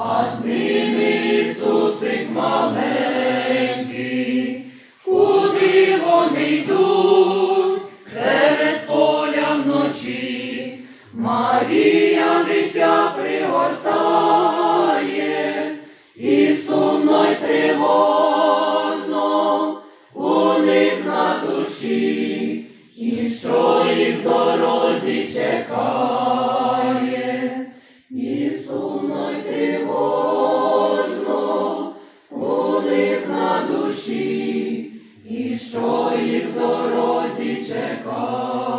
святий, а Oh.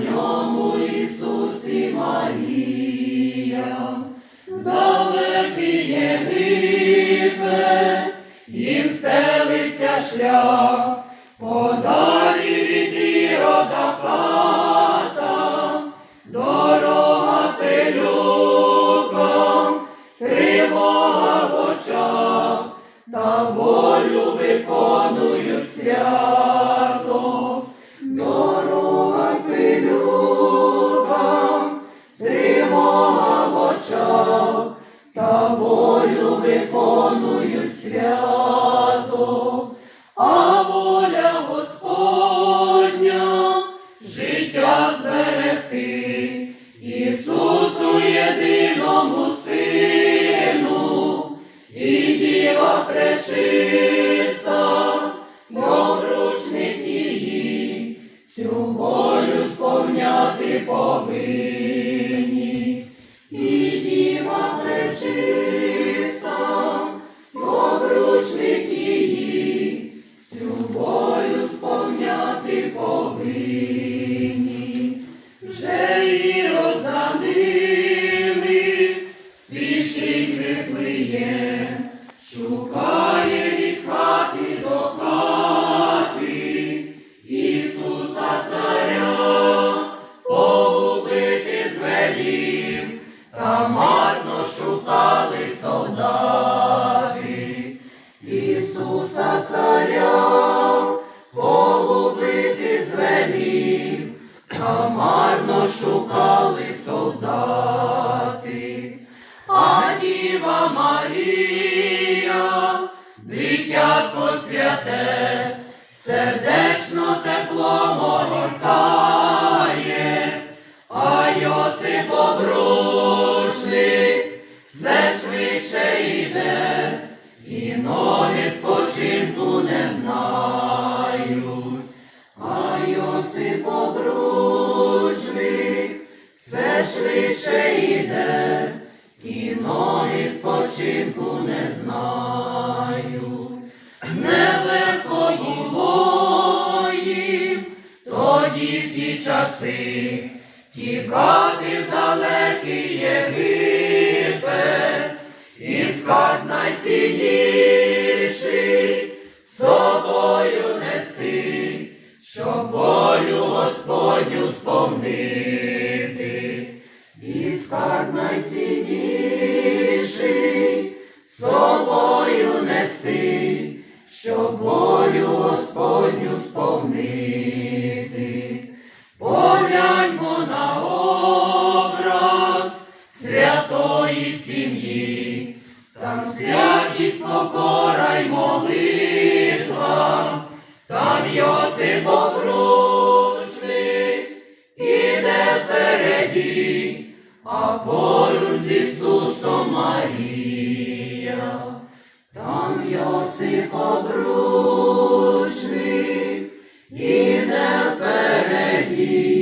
Ньому Ісус і Марія, далекий Єгипет, їм стелиться шлях, подалі від ірода хата, дорога пилюком, тривога в очах, та волю виконують виконують свято, а воля Господня життя зберегти, Ісусу єдиному Сину, і діва пречиста, й обручник її, цю волю сповняти повинні. Спочинку не знають. А Йосип обручник все швидше йде, і ноги спочинку не знають. Нелегко було їм тоді в ті часи тікати в далекий Єгипет, іскать найцінніший, найцінніший, собою нести, щоб волю Господню сповнити. Погляньмо на образ святої сім'ї, там святість, покора й молитва, там Йосип обручник іде впереді, а поруч з Ісусом Марія, там Йосип і іде впереді,